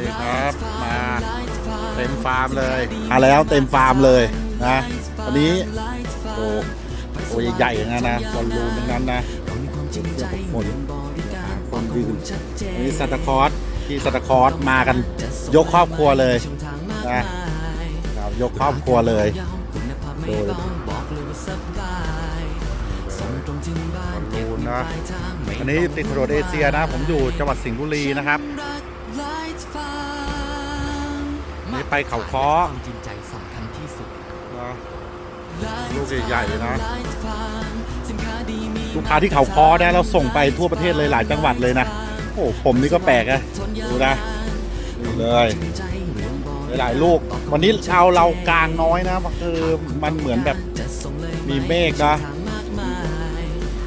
นี่ครับมาเต็มฟาร์มเลยมาแล้วเต็มฟาร์มเลยนะอันนี้โอ้โหใหญ่ๆอย่างนั้นนะบอลลูนทั้งนั้นนะเทียบกับคนคนยืนอันนี้ซันตาคอสที่ซันตาคอสมากันยกครอบครัวเลยนะครับยกครอบครัวเลยดูเลยบอลลูนนะอันนี้ติดถนนเอเชียนะ ผมอยู่จังหวัดสิงห์บุรีนะครับ นี่ไปเขาค้อจริงใจสำคัญที่สุดนะลูกใหญ่ๆนะลูกค้าที่เขาคอนะเราส่งไปทั่วประเทศเลยหลายจังหวัดเลยนะโอ้ผมนี่ก็แปลกนะดูนะดูเลยหลายๆลูก วันนี้เอาเรากลางน้อยนะคือมันเหมือนแบบมีเมฆนะ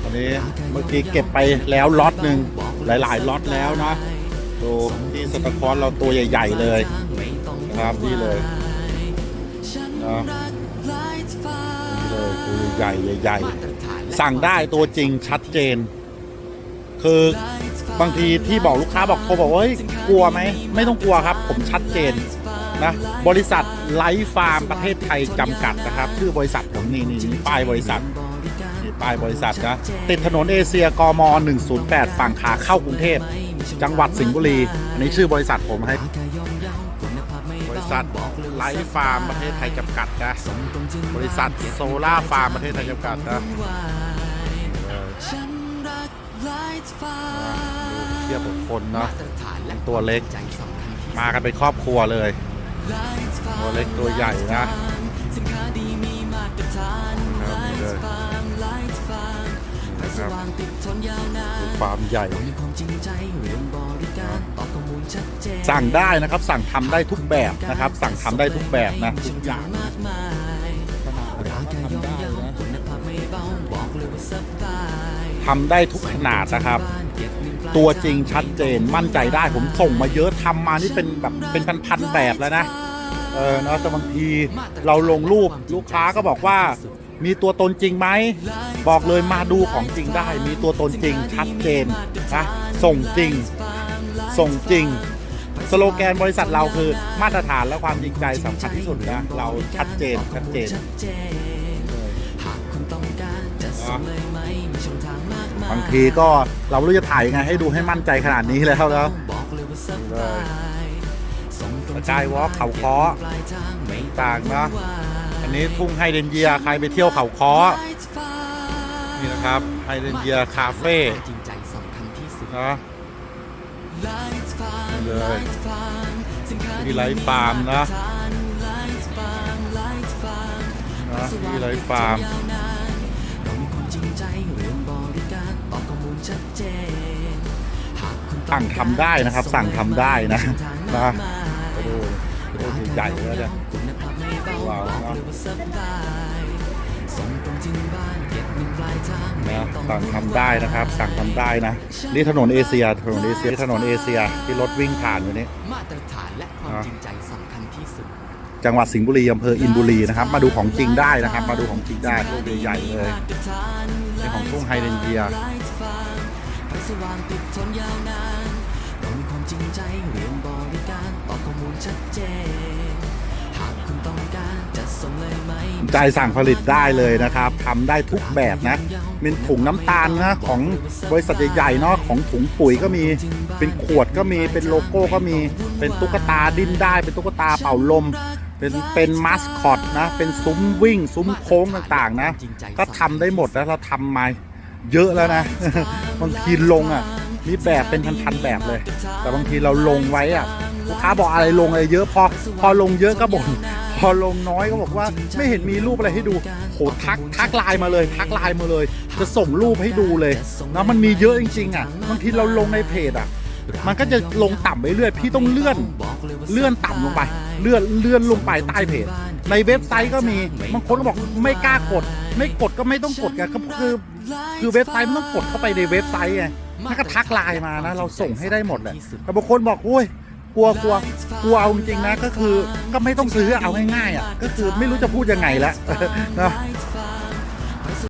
วันนี้เมื่อกี้เก็บไปแล้วล็อตหนึ่งหลายๆล็อตแล้วนะ ดูที่สตาคอนเราตัวใหญ่ ๆ เลยนะครับนี่เลยนะนี่เลยตัวใหญ่ใหญ่สั่งได้ตัวจริงชัดเจน คือบางทีที่บอกลูกค้าบอกเขาบอกว่าเฮ้ยกลัวไหมไม่ต้องกลัวครับ ผมชัดเจนนะบริษัทไลฟ์ฟาร์มประเทศไทยจำกัดนะครับ ชื่อบริษัทผมนี่นี่นี่ป้ายบริษัท ป้ายบริษัทนะติดถนนเอเชียกม 108 ฝั่งขาเข้ากรุงเทพ จังหวัดสิงห์บุรี อันนี้ชื่อบริษัทผมให้บริษัทไลฟ์ฟาร์มประเทศไทยจำกัดนะ บริษัทโซล่าฟาร์มประเทศไทยจำกัดนะเทียบกับคนเนาะตัวเล็ก มากันเป็นครอบครัวเลย ตัวเล็กตัวใหญ่นะ ครับเลย นะครับดูความใหญ่ สั่งได้นะครับ สั่งทำได้ทุกแบบนะครับ สั่งทำได้ทุกแบบนะทุกอย่างนะขนาดทำได้นะทำได้ทุกขนาดนะครับ ตัวจริงชัดเจนมั่นใจได้ผมส่งมาเยอะทำมานี่เป็นแบบเป็นพันๆแบบแล้วนะเออเนาะแต่บางทีเราลงรูปลูกค้าก็บอกว่า มีตัวตนจริงไหม บอกเลยมาดูของจริงได้ มีตัวตนจริงชัดเจนนะส่งจริง ส่งจริง สโลแกนบริษัทเราคือมาตรฐานและความจริงใจสำคัญที่สุดนะ เราชัดเจนชัดเจนบางทีก็เราไม่รู้จะถ่ายยังไงให้ดูให้มั่นใจขนาดนี้แล้วแล้วสกายวอล์กเขาค้อต่างๆนะ อันนี้ทุ่งไฮเดนเยียใครไปเที่ยวเขาค้อนี่นะครับไฮเดนเยียคาเฟ่จริงใจสำคัญที่สุดนะนี่เลยที่ไลฟ์ฟาร์มนะนะที่ไลฟ์ฟาร์มสั่งทำได้นะครับ สั่งทำได้นะนะไปดูดูใหญ่ๆแล้วเนี่ย ว้าวนะนะสั่งทำได้นะครับ สั่งทำได้นะนี่ถนนเอเชียถนนเอเชียถนนเอเชียที่รถวิ่งผ่านอยู่นี่มาตรฐานและความจริงใจสำคัญที่สุดจังหวัดสิงห์บุรีอำเภออินบุรีนะครับ มาดูของจริงได้นะครับ มาดูของจริงได้ลูกใหญ่ๆเลยนี่ของทุ่งไฮเดนเยียไฟสว่างติดทนยาวนานเรามีความจริงใจเรื่องบริการตอบข้อมูลชัดเจนหากคุณต้อง ใจสั่งผลิตได้เลยนะครับทำได้ทุกแบบนะเป็นถุงน้ำตาลนะของบริษัทใหญ่ๆเนาะของถุงปุ๋ยก็มีเป็นขวดก็มีเป็นโลโก้ก็มี เป็นตุ๊กตาดิ้นได้เป็นตุ๊กตาเป่าลม เป็นเป็นมาสคอตนะเป็นซุ้มวิ่ง ซุ้มโค้งต่างๆนะ ก็ทำได้หมดแล้วเราทำมาเยอะแล้วนะบางทีลงอะมีแบบเป็นพันๆแบบเลย แต่บางทีเราลงไว้อะลูกค้าบอกอะไรลงอะไรเยอะพอพอลงเยอะก็บ่น อลงน้อยก็บอกว่าไม่เห็นมีรูปอะไรให้ดูโหทักทักไลน์มาเลย ทักไลน์มาเลย จะส่งรูปให้ดูเลยนะมันมีเยอะจริงๆอะบางทีเราลงในเพจอะมันก็จะลงต่ำไปเรื่อยพี่ต้องเลื่อนเลื่อนต่ำลงไป เลื่อนเลื่อนลงไปใต้เพจ ในเว็บไซต์ก็มีบางคนก็บอกไม่กล้ากด ไม่กดก็ไม่ต้องกดกันก็คือคือเว็บไซต์มันต้องกดเข้าไปในเว็บไซต์ไงถ้าก็ทักไลน์มานะ เราส่งให้ได้หมดแหละแต่บางคนบอกโอ้ย กลัวกลัวกลัวเอาจริงๆนะก็คือก็ไม่ต้องซื้อเอาง่ายๆอะก็คือไม่รู้จะพูดยังไงแล้วนะ